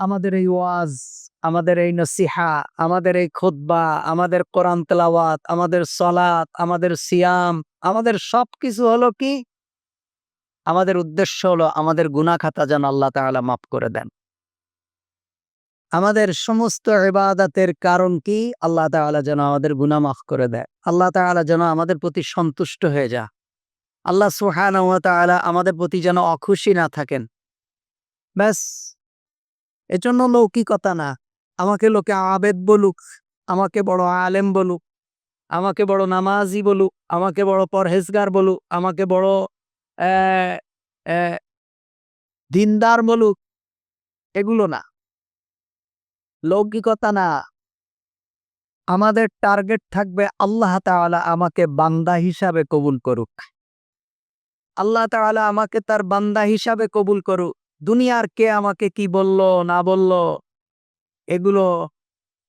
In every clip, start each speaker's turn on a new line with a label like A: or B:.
A: আমাদের এই ওয়াজ, আমাদের এই নসিহা, আমাদের এই খুতবা, আমাদের কোরআন তেলাওয়াত, আমাদের সলাত, আমাদের সিয়াম, আমাদের সবকিছু হলো কি? আমাদের উদ্দেশ্য হলো আমাদের গুনাহ খাতা যেন আল্লাহ তাআলা মাফ করে দেন। আমাদের সমস্ত ইবাদতের কারণ কি? আল্লাহ তাআলা যেন আমাদের গুনাহ মাফ করে দেয়। আল্লাহ তাআলা যেন আমাদের প্রতি সন্তুষ্ট হয়ে যা আল্লাহ ওয়া আমাদের প্রতি যেন অখুশি না থাকেন। ব্যাস। এজন্য লৌকিকতা না। আমাকে লোকে আবেদ বলুক, আমাকে বড় আলেম বলুক, আমাকে বড় নামাজি বলুক, আমাকে বড় পরহেজগার বলুক, আমাকে বড় দিনদার বলুক, এগুলো না। লৌকিকতা না। আমাদের টার্গেট থাকবে আল্লাহ তাআলা আমাকে বান্দা হিসাবে কবুল করুক। আল্লাহ তাআলা আমাকে তার বান্দা হিসাবে কবুল করুক। দুনিয়ার কে আমাকে কি বলল, না বলল? এগুলো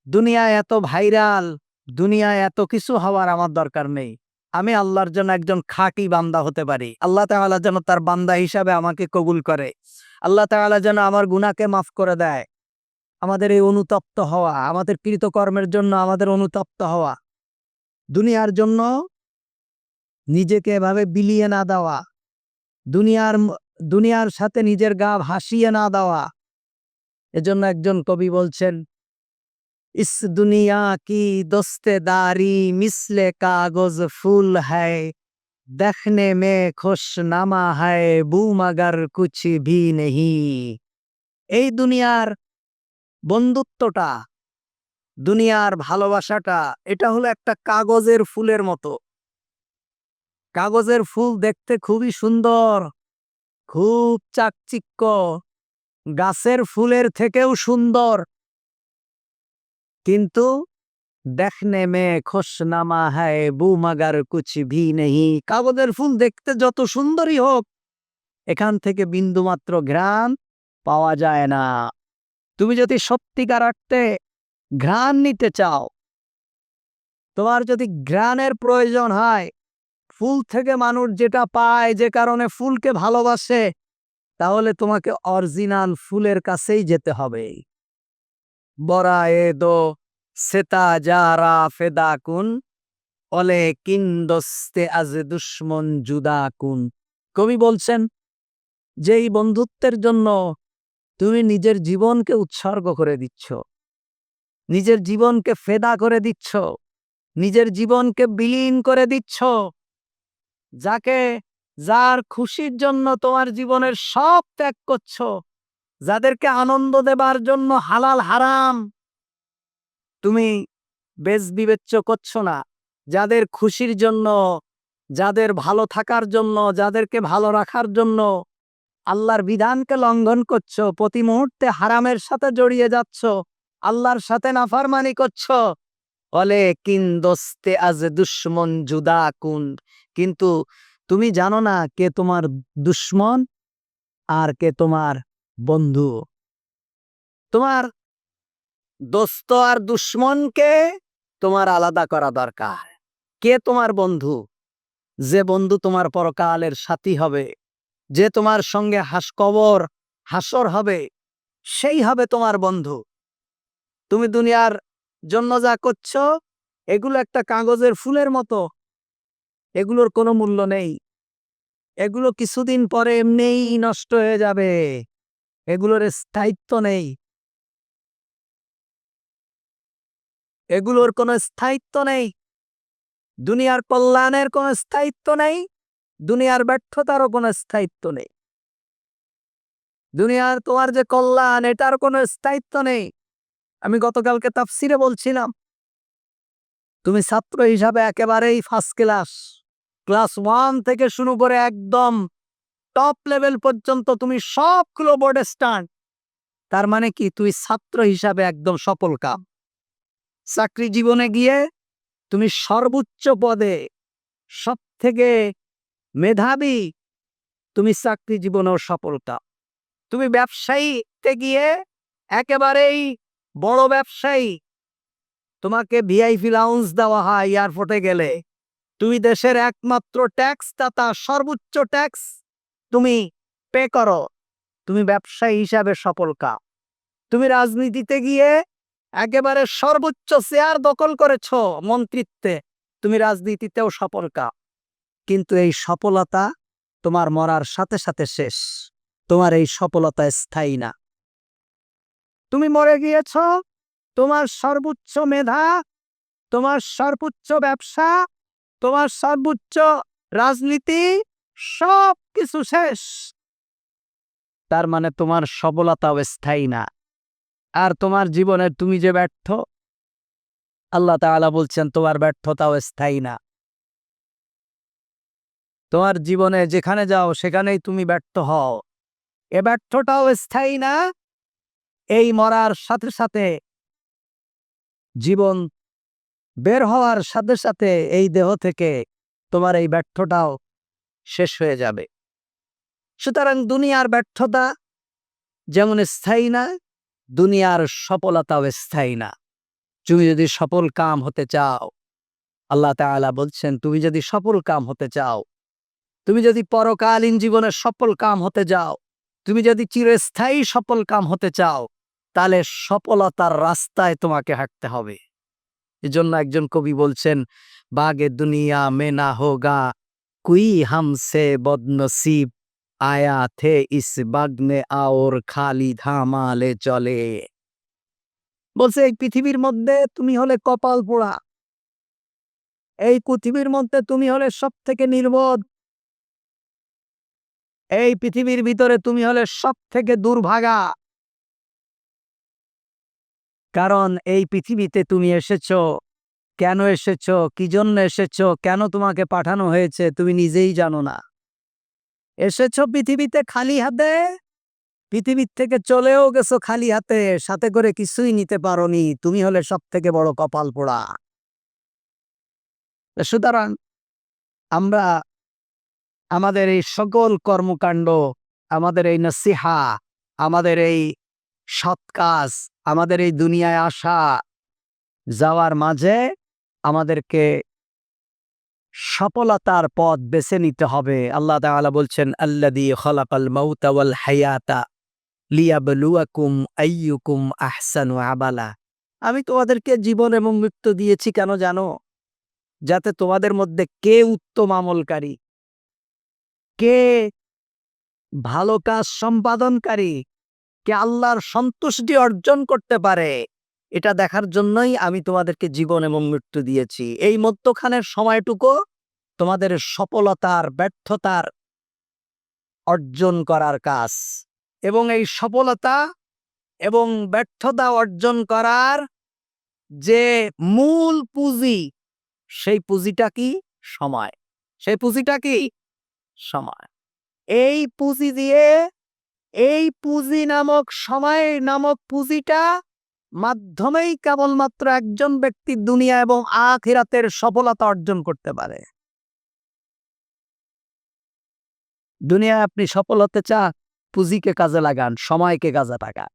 A: দুনিয়ায় এত ভাইরাল, দুনিয়ায় এত কিছু হওয়ার আমার দরকার নেই। আমি আল্লাহর জন্য একজন খাঁটি বান্দা হতে পারি। আল্লাহ তাআলা যেন তার বান্দা হিসাবে আমাকে কবুল করে। আল্লাহ তাআলা যেন আমার গুনাহকে মাফ করে দেয়। আমাদের এই অনুতপ্ত হওয়া, আমাদের কৃতকর্মের জন্য আমাদের অনুতপ্ত হওয়া, দুনিয়ার জন্য নিজেকে এভাবে বিলিয়ে না দেওয়া, দুনিয়ার দুনিয়ার সাথে নিজের গা ভাসিয়ে না দেওয়া। এজন্য একজন কবি বলছেন, ইস দুনিয়া কি দোস্তেদারি মিসলে কাগজ ফুল হ্যায় দেখনে মে খুশ নামা হ্যায় বু মগর কুছ ভি নেহি। এই দুনিয়ার বন্ধুত্বটা, দুনিয়ার ভালোবাসাটা, এটা হলো একটা কাগজের ফুলের মতো। কাগজের ফুল দেখতে খুবই সুন্দর। খুব চাকচিক্য। গাছের ফুলের থেকেও সুন্দর। কিন্তু দেখনে মে খোশনামা হ্যায় বু মাগার কুছ ভি নেহি। কাগজের ফুল দেখতে যত সুন্দরই হোক, এখান থেকে বিন্দুমাত্র ঘ্রাণ পাওয়া যায় না। তুমি যদি সত্যিকার অর্থে ঘ্রাণ নিতে চাও, তোমার যদি ঘ্রাণের প্রয়োজন হয় ফুল থেকে মানুষ যেটা পায় যে কারণে ফুলকে ভালোবাসে, তাহলে তোমাকে অরিজিনাল ফুলের কাছেই যেতে হবে। বরা এ দো সেতা যারা ফেদা কুন, অলে কিন্দস্তে আজ দুশ্মন জুদা কুন। কবি বলছেন যে এই বন্ধুত্বের জন্য তুমি নিজের জীবনকে উৎসর্গ করে দিচ্ছ, নিজের জীবনকে ফেদা করে দিচ্ছ, নিজের জীবনকে বিলীন করে দিচ্ছ যাকে যার খুশির জন্য তোমার জীবনের সব ত্যাগ করছ, যাদেরকে আনন্দ দেবার জন্য হালাল হারাম তুমি বেশ বিবেচ্য করছ না। যাদের খুশির জন্য, যাদের ভালো থাকার জন্য, যাদেরকে ভালো রাখার জন্য আল্লাহর বিধানকে লঙ্ঘন করছ, প্রতি মুহূর্তে হারামের সাথে জড়িয়ে যাচ্ছ, আল্লাহর সাথে নাফারমানি করছ বলে, কিন দোস্তে, আজ দুশ্মন জুদা কুন। কিন্তু তুমি জানো না কে তোমার দুশ্মন আর কে তোমার বন্ধু। তোমার দোস্ত আর দুশ্মনকে তোমার আলাদা করা দরকার। কে তোমার বন্ধু? যে বন্ধু তোমার পরকালের সাথী হবে। যে তোমার সঙ্গে হাস কবর হাসর হবে, সেই হবে তোমার বন্ধু। তুমি দুনিয়ার জন্য যা করছ, এগুলো একটা কাগজের ফুলের মতো। এগুলোর কোনো মূল্য নেই। এগুলো কিছুদিন পরে এমনিই নষ্ট হয়ে যাবে। এগুলোর স্থায়িত্ব নেই। এগুলোর কোনো স্থায়িত্ব নেই। দুনিয়ার কল্যাণের কোনো স্থায়িত্ব নেই। দুনিয়ার ব্যর্থতারও কোনো স্থায়িত্ব নেই। দুনিয়ার তোমার যে কল্যাণ, এটার কোনো স্থায়িত্ব নেই। আমি গতকালকে তাফসিরে বলছিলাম, তুমি ছাত্র হিসাবে একেবারেই ফার্স্ট ক্লাস ক্লাস ওয়ান থেকে শুরু করে একদম টপ লেভেল পর্যন্ত তুমি সবগুলো বোর্ডে স্টান্ট তার মানে কি? তুই ছাত্র হিসাবে একদম সফল কাম। চাকরি জীবনে গিয়ে তুমি সর্বোচ্চ পদে সব থেকে মেধাবী, তুমি চাকরি জীবনেও সফলতা। তুমি ব্যবসায়ীতে গিয়ে একেবারেই বড় ব্যবসায়ী। তোমাকে ভিআইপি লাউন্স দেওয়া হয় এয়ারপোর্টে গেলে। তুমি দেশের একমাত্র ট্যাক্স দাতা, সর্বোচ্চ ট্যাক্স তুমি পে করো। তুমি ব্যবসায়ী হিসাবে সফল কাম তুমি রাজনীতিতে গিয়ে একেবারে সর্বোচ্চ চেয়ার দখল করেছ মন্ত্রিত্বে। তুমি রাজনীতিতেও সফল কাম কিন্তু এই সফলতা তোমার মরার সাথে সাথে শেষ। তোমার এই সফলতা স্থায়ী না। তুমি মরে গিয়েছ, তোমার সর্বোচ্চ মেধা, তোমার সর্বোচ্চ ব্যবসা, তোমার সর্বোচ্চ রাজনীতি, সব কিছু শেষ। তার মানে তোমার সফলতাও স্থায়ী না। আর তোমার জীবনে তুমি যে ব্যর্থ, আল্লাহ তাআলা বলছেন তোমার ব্যর্থতাও স্থায়ী না। তোমার জীবনে যেখানে যাও, সেখানেই তুমি ব্যর্থ হও। এ ব্যর্থটাও স্থায়ী না এই মরার সাথে সাথে জীবন বের হওয়ার সাথে সাথে এই দেহ থেকে তোমার এই ব্যর্থটাও শেষ হয়ে যাবে। সুতরাং দুনিয়ার ব্যর্থতা যেমন স্থায়ী না, দুনিয়ার সফলতাও স্থায়ী না। তুমি যদি সফল কাম হতে চাও, আল্লাহ তাআলা বলছেন, তুমি যদি সফল কাম হতে চাও, তুমি যদি পরকালীন জীবনে সফল কাম হতে যাও, তুমি যদি চিরস্থায়ী সফল কাম হতে চাও তাহলে সফলতার রাস্তায় তোমাকে হাঁটতে হবে। এজন্য একজন কবি বলছেন, বাগে দুনিয়া মে না হোগা, কুই হামসে বদনসিব, আয়া থে ইস বাগনে আওর খালি ধামালে চলে। বলছে, এই পৃথিবীর মধ্যে তুমি হলে কপাল পোড়া। এই পৃথিবীর মধ্যে তুমি হলে সব থেকে নির্বোধ। এই পৃথিবীর ভিতরে তুমি হলে সব থেকে দুর্ভাগা। কারণ এই পৃথিবীতে তুমি এসেছ। কেন এসেছ? কি জন্য এসেছ? কেন তোমাকে পাঠানো হয়েছে? তুমি নিজেই জানো না। এসেছ পৃথিবীতে খালি হাতে? পৃথিবীর থেকে চলেও গেছো খালি হাতে? সাথে করে কিছুই নিতে পারোনি। তুমি হলে সব থেকে বড় কপাল পোড়া। সুতরাং আমরা, আমাদের এই সকল কর্মকাণ্ড, আমাদের এই নসিহা, আমাদের এই সৎ কাজ আমাদের এই দুনিয়ায় আসা যাওয়ার মাঝে আমাদেরকে সফলতার পথ বেছে নিতে হবে। আল্লাহ তাআলা বলছেন আল্লাদি খলাকাল মাউতা ওয়াল হায়াতা লিয়াবলুয়াকুম আইয়ুকুম আহসানু আমালা। আমি তোমাদেরকে জীবন এবং মৃত্যু দিয়েছি কেন জানো? যাতে তোমাদের মধ্যে কে উত্তম আমলকারী? কে ভালো কাজ সম্পাদনকারী? কে আল্লাহর সন্তুষ্টি অর্জন করতে পারে। এটা দেখার জন্যই আমি তোমাদেরকে জীবন এবং মৃত্যু দিয়েছি। এই মধ্যখানের সময়টুকু তোমাদের সফলতার, ব্যর্থতার অর্জন করার কাজ। এবং এই সফলতা এবং ব্যর্থতা অর্জন করার যে মূল পুঁজি, সেই পুঁজিটা কি? সময়। সেই পুঁজিটা কি? সময়। এই পুঁজি দিয়ে এই পুঁজি নামক সময় নামক পুঁজিটা মাধ্যমেই কেবলমাত্র একজন ব্যক্তি দুনিয়া এবং আখিরাতের সফলতা অর্জন করতে পারে। দুনিয়ায় আপনি সফল হতে চান, পুঁজিকে কাজে লাগান, সময়কে কাজে লাগান।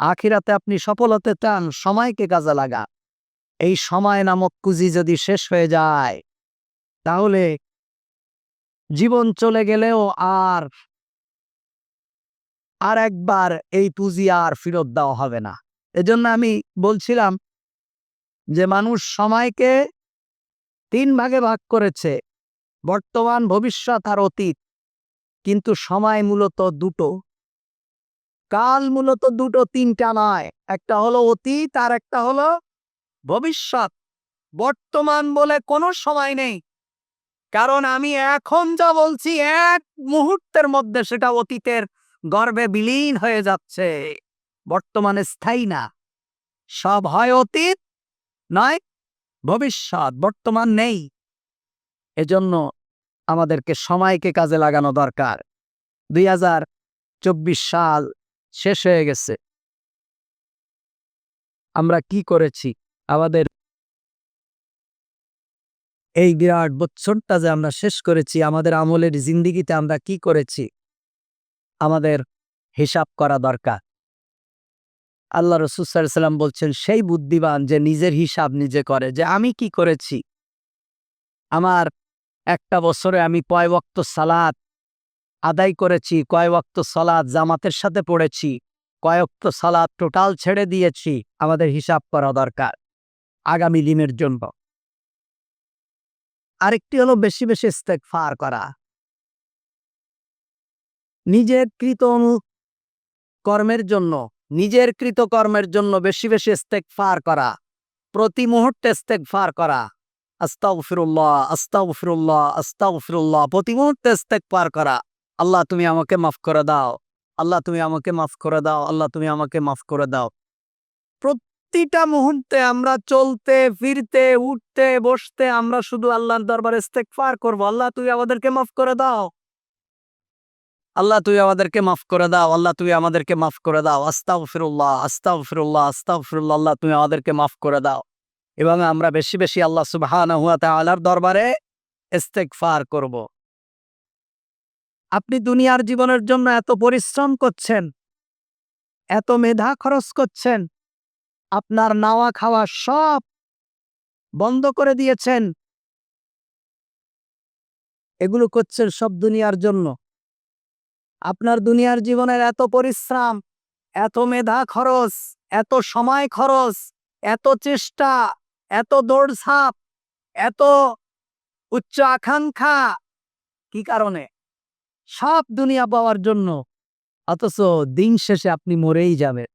A: আখিরাতে আপনি সফল হতে চান, সময়কে কাজে লাগান। এই সময় নামক পুঁজি যদি শেষ হয়ে যায়, তাহলে জীবন চলে গেলেও আর আর একবার এই পুঁজি আর ফেরত দেওয়া হবে না। এজন্য আমি বলছিলাম যে, মানুষ সময়কে তিন ভাগে ভাগ করেছে, বর্তমান, ভবিষ্যৎ আর অতীত। কিন্তু সময় মূলত দুটো। কাল মূলত দুটো, তিনটা নয়। একটা হলো অতীত আর একটা হলো ভবিষ্যৎ। বর্তমান বলে কোনো সময় নেই। কারণ আমি এখন যা বলছি, এক মুহূর্তের মধ্যে সেটা অতীতের গর্বে বিলীন হয়ে যাচ্ছে। বর্তমানে স্থায়ী না। সব হয় অতীত, নয় ভবিষ্যৎ। বর্তমান নেই। এজন্য আমাদেরকে সময়কে কাজে লাগানো দরকার। দুই হাজার চব্বিশ সাল শেষ হয়ে গেছে। আমরা কি করেছি? আমাদের এই বিরাট বৎসরটা যে আমরা শেষ করেছি, আমাদের আমলের জিন্দিগিতে আমরা কি করেছি? আমাদের হিসাব করা দরকার। আল্লাহ রসুসাল্লাম বলছেন, সেই বুদ্ধিমান যে নিজের হিসাব নিজে করে যে আমি কি করেছি? আমার একটা বছরে আমি কয় বক্ত সালাদ আদায় করেছি, কয় বক্ত সালাদ জামাতের সাথে পড়েছি কয়েকটা সালাদ টোটাল ছেড়ে দিয়েছি, আমাদের হিসাব করা দরকার আগামী দিনের জন্য। আরেকটি হলো বেশি বেশি ফার করা। নিজের কৃত কর্মের জন্য, নিজের কৃত কর্মের জন্য বেশি বেশি ফার করা। প্রতি মুহূর্তে ফার করা। আস্তাগফিরুল্লাহ আস্তাগফিরুল্লাহ আস্তাগফিরুল্লাহ। প্রতি মুহূর্তে পার করা। আল্লাহ তুমি আমাকে মাফ করে দাও। আল্লাহ তুমি আমাকে মাফ করে দাও। আল্লাহ তুমি আমাকে মাফ করে দাও। প্রতিটা মুহূর্তে আমরা চলতে, ফিরতে, উঠতে, বসতে আমরা শুধু আল্লাহর দরবারে পার করব। আল্লাহ তুমি আমাদেরকে মাফ করে দাও। আল্লাহ তুই আমাদেরকে মাফ করে দাও, আল্লাহ তুই আমাদেরকে মাফ করে দাও। আস্তাগফিরুল্লাহ আস্তাগফিরুল্লাহ আস্তাগফিরুল্লাহ, আল্লাহ তুমি আমাদেরকে মাফ করে দাও। এবং আমরা বেশি বেশি আল্লাহ সুবহানাহু ওয়া তাআলার দরবারে ইস্তেগফার করব। আপনি দুনিয়ার জীবনের জন্য এত পরিশ্রম করছেন, এত মেধা খরচ করছেন, আপনার নাওয়া খাওয়া সব বন্ধ করে দিয়েছেন। এগুলো করছেন সব দুনিয়ার জন্য। আপনার দুনিয়ার জীবনের এত পরিশ্রম, এত মেধা খরচ, এত সময় খরচ, এত চেষ্টা, এত দৌড়ঝাঁপ, এত উচ্চ আকাঙ্ক্ষা, কি কারণে? সব দুনিয়া পাওয়ার জন্য, অথচ দিন শেষে আপনি মরেই যাবেন।